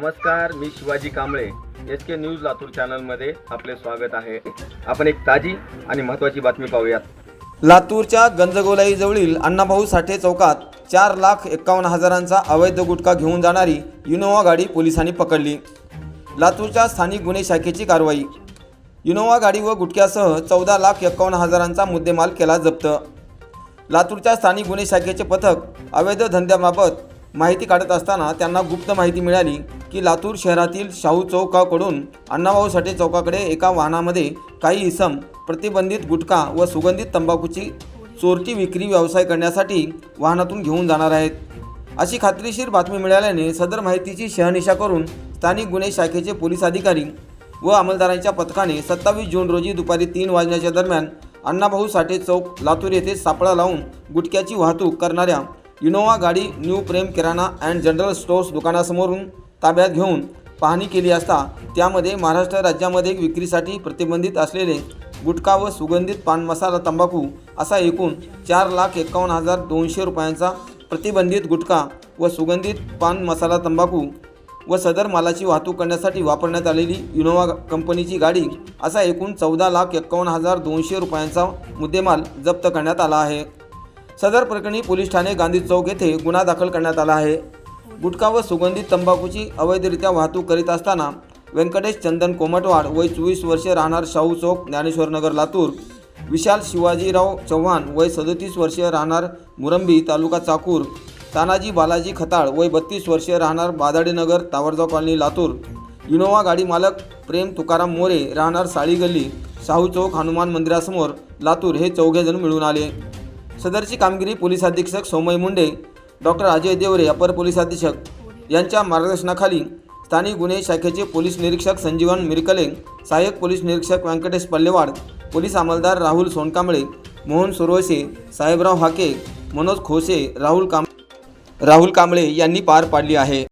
नमस्कार मी Shivaji Kamble. S K news Latur चॅनलमध्ये आपले स्वागत आहे. आपण एक ताजी आणि महत्त्वाची बातमी पाहूयात. लातूरच्या गंजगोलाईजवळील अण्णाभाऊ साठे चौकात चार लाख एक्कावन्न हजारांचा अवैध गुटखा घेऊन जाणारी युनोवा गाडी पोलिसांनी पकडली. लातूरच्या स्थानिक गुन्हे शाखेची कारवाई. युनोवा गाडी व गुटख्यासह चौदा लाख एक्कावन्न हजारांचा मुद्देमाल केला जप्त. लातूरच्या स्थानिक गुन्हे शाखेचे पथक अवैध धंद्याबाबत माहिती काढत असताना त्यांना गुप्त माहिती मिळाली. की लातूर शहरातील शाहू चौकाकडून अण्णाभाऊ साठे चौकाकडे एका वाहनामध्ये काही इसम प्रतिबंधित गुटखा व सुगंधित तंबाखूची चोरटी विक्री व्यवसाय करण्यासाठी वाहनातून घेऊन जाणार आहेत. अशी खात्रीशीर बातमी मिळाल्याने सदर माहितीची शहनिशा करून स्थानिक गुन्हे शाखेचे पोलीस अधिकारी व अंमलदारांच्या पथकाने सत्तावीस जून रोजी दुपारी तीन वाजण्याच्या दरम्यान अण्णाभाऊ साठे चौक लातूर येथे सापळा लावून गुटख्याची वाहतूक करणाऱ्या इनोवा गाडी new Prem Kirana and general stores दुकानासमोरून ताब्यात घेऊन पाहणी केली असता त्यामध्ये महाराष्ट्र राज्यामध्ये विक्रीसाठी प्रतिबंधित असलेले गुटखा व सुगंधित पान मसाला तंबाखू असा एकूण चार लाख एकावन्न हजार दोनशे रुपयांचा प्रतिबंधित गुटखा व सुगंधित पान मसाला तंबाखू व सदर मालाची वाहतूक करण्यासाठी वापरण्यात आलेली इनोवा कंपनीची गाडी असा एकूण चौदा लाख एकावन्न हजार दोनशे रुपयांचा मुद्देमाल जप्त करण्यात आला आहे. सदर प्रकरणी पोलीस ठाणे गांधी चौक येथे गुन्हा दाखल करण्यात आला आहे. गुटखा व सुगंधित तंबाखूची अवैधरित्या वाहतूक करीत असताना व्यंकटेश चंदन कोमटवाड वय चोवीस वर्षे राहणार शाहू चौक ज्ञानेश्वरनगर लातूर. विशाल शिवाजीराव चव्हाण वय सदतीस वर्षीय राहणार मुरंबी तालुका चाकूर. तानाजी बालाजी खताळ वय बत्तीस वर्षीय राहणार बादाडीनगर तावरगाव कॉलनी लातूर. इनोवा गाडी मालक प्रेम तुकाराम मोरे राहणार साळी गल्ली शाहू चौक हनुमान मंदिरासमोर लातूर हे चौघेजण मिळून आले. सदरची कामगिरी पोलीस अधीक्षक सोमय मुंडे डॉक्टर अजय देवरे अपर पोलीस अधीक्षक यांच्या मार्गदर्शनाखाली स्थानिक गुन्हे शाखेचे पोलीस निरीक्षक संजीवन मिरकले सहाय्यक पोलीस निरीक्षक व्यंकटेश पल्लेवाड पोलीस अंमलदार राहुल सोनकांबळे मोहन सुरवसे साहेबराव हाके मनोज खोसे राहुल काम राहुल कांबळे यांनी पार पाडली आहे.